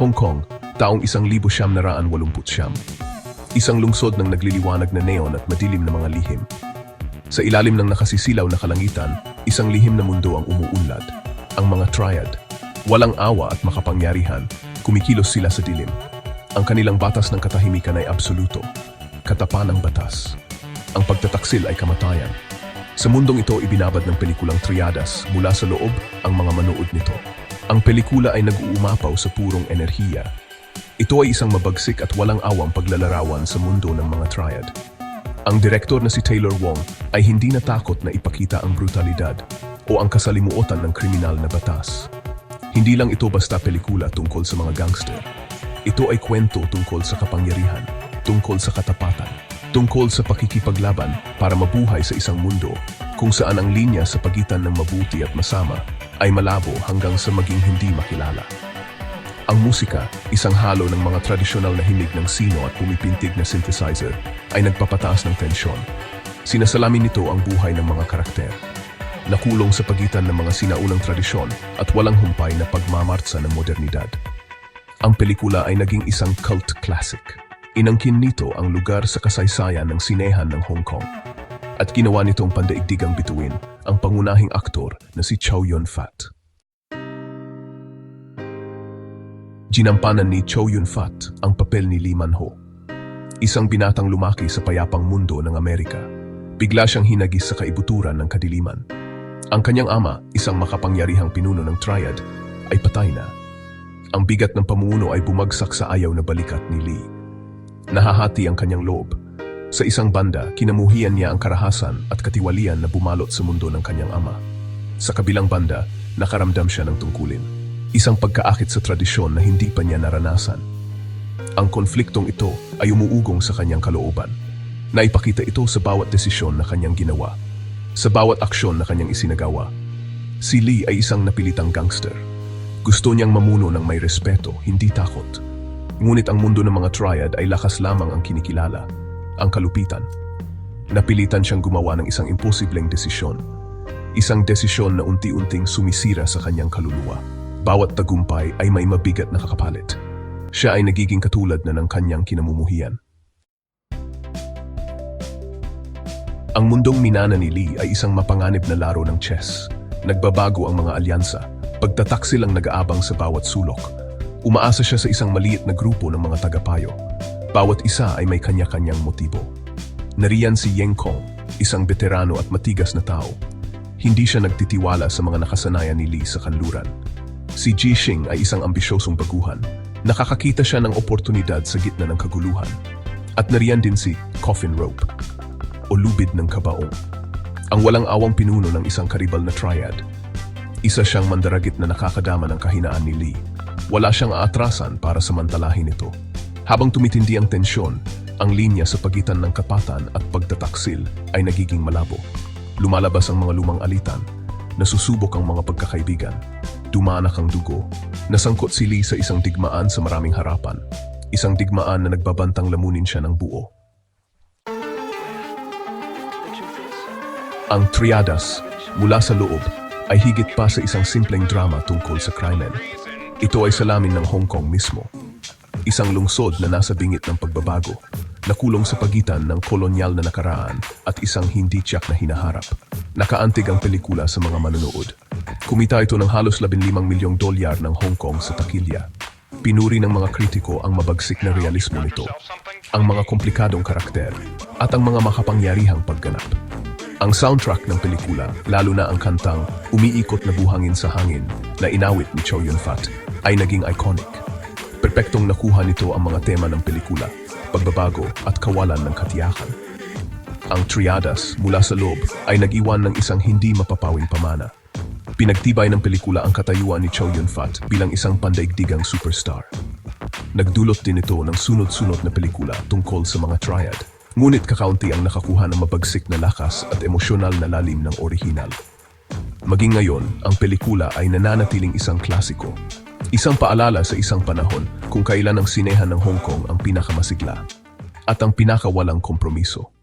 Hong Kong, taong isang libo siyam na raan walumput siyam. Isang lungsod ng nagliliwanag na neon at madilim na mga lihim. Sa ilalim ng nakasisilaw na kalangitan, isang lihim na mundo ang umuunlad. Ang mga triad. Walang awa at makapangyarihan, kumikilos sila sa dilim. Ang kanilang batas ng katahimikan ay absoluto. Katapan ng batas. Ang pagtataksil ay kamatayan. Sa mundong ito ibinabad ng pelikulang Triadas mula sa loob ang mga manood nito. Ang pelikula ay nag-uumapaw sa purong enerhiya. Ito ay isang mabagsik at walang awang paglalarawan sa mundo ng mga triad. Ang direktor na si Taylor Wong ay hindi natakot na ipakita ang brutalidad o ang kasalimuotan ng kriminal na batas. Hindi lang ito basta pelikula tungkol sa mga gangster. Ito ay kwento tungkol sa kapangyarihan, tungkol sa katapatan, tungkol sa pakikipaglaban para mabuhay sa isang mundo kung saan ang linya sa pagitan ng mabuti at masama ay malabo hanggang sa maging hindi makilala. Ang musika, isang halo ng mga tradisyonal na himig ng sino at pumipintig na synthesizer, ay nagpapataas ng tensyon. Sinasalamin nito ang buhay ng mga karakter. Nakulong sa pagitan ng mga sinaunang tradisyon at walang humpay na pagmamartsa ng modernidad. Ang pelikula ay naging isang cult classic. Inangkin nito ang lugar sa kasaysayan ng sinehan ng Hong Kong. At ginawa nitong pandaigdigang bituin ang pangunahing aktor na si Chow Yun-fat. Ginampanan ni Chow Yun-fat ang papel ni Lee Man-ho. Isang binatang lumaki sa payapang mundo ng Amerika. Bigla siyang hinagis sa kaibuturan ng kadiliman. Ang kanyang ama, isang makapangyarihang pinuno ng Triad, ay patay na. Ang bigat ng pamumuno ay bumagsak sa ayaw na balikat ni Lee. Nahahati ang kanyang loob. Sa isang banda, kinamuhian niya ang karahasan at katiwalian na bumalot sa mundo ng kanyang ama. Sa kabilang banda, nakaramdam siya ng tungkulin. Isang pagkaakit sa tradisyon na hindi pa niya naranasan. Ang konfliktong ito ay umuugong sa kanyang kalooban. Naipakita ito sa bawat desisyon na kanyang ginawa, sa bawat aksyon na kanyang isinagawa. Si Lee ay isang napilitang gangster. Gusto niyang mamuno ng may respeto, hindi takot. Ngunit ang mundo ng mga triad ay lakas lamang ang kinikilala, ang kalupitan. Napilitan siyang gumawa ng isang imposibleng desisyon. Isang desisyon na unti-unting sumisira sa kanyang kaluluwa. Bawat tagumpay ay may mabigat na kakapalit. Siya ay nagiging katulad na ng kanyang kinamumuhian. Ang mundong minana ni Lee ay isang mapanganib na laro ng chess. Nagbabago ang mga alyansa, pagtataksil ang nag-aabang sa bawat sulok. Umaasa siya sa isang maliit na grupo ng mga tagapayo. Bawat isa ay may kanya-kanyang motibo. Nariyan si Yeng Kong, isang veterano at matigas na tao. Hindi siya nagtitiwala sa mga nakasanayan ni Lee sa kanluran. Si Ji Xing ay isang ambisyosong baguhan. Nakakakita siya ng oportunidad sa gitna ng kaguluhan. At nariyan din si Coffin Rope, o lubid ng kabaong. Ang walang awang pinuno ng isang karibal na triad. Isa siyang mandaragit na nakakadama ng kahinaan ni Lee. Wala siyang aatrasan para samantalahin ito. Habang tumitindi ang tensyon, ang linya sa pagitan ng kapatan at pagtataksil ay nagiging malabo. Lumalabas ang mga lumang alitan, nasusubok ang mga pagkakaibigan, dumanak ang dugo, nasangkot si Lee sa isang digmaan sa maraming harapan, isang digmaan na nagbabantang lamunin siya ng buo. Ang Triadas, mula sa loob, ay higit pa sa isang simpleng drama tungkol sa krimen. Ito ay salamin ng Hong Kong mismo. Isang lungsod na nasa bingit ng pagbabago, nakulong sa pagitan ng kolonyal na nakaraan at isang hindi tiyak na hinaharap. Nakaantig ang pelikula sa mga manonood. Kumita ito ng halos 15 milyong dolyar ng Hong Kong sa takilya. Pinuri ng mga kritiko ang mabagsik na realismo nito, ang mga komplikadong karakter, at ang mga makapangyarihang pagganap. Ang soundtrack ng pelikula, lalo na ang kantang Umiikot na buhangin sa hangin na inawit ni Chow Yun-fat, ay naging iconic. Perpektong nakuha nito ang mga tema ng pelikula, pagbabago at kawalan ng katiyakan. Ang Triadas mula sa loob ay nag-iwan ng isang hindi mapapawing pamana. Pinagtibay ng pelikula ang katayuan ni Chow Yun-fat bilang isang pandaigdigang superstar. Nagdulot din ito ng sunod-sunod na pelikula tungkol sa mga triad. Ngunit kakaunti ang nakakuha ng mabagsik na lakas at emosyonal na lalim ng orihinal. Maging ngayon, ang pelikula ay nananatiling isang klasiko. Isang paalala sa isang panahon kung kailan ang sinehan ng Hong Kong ang pinakamasigla at ang pinakawalang kompromiso.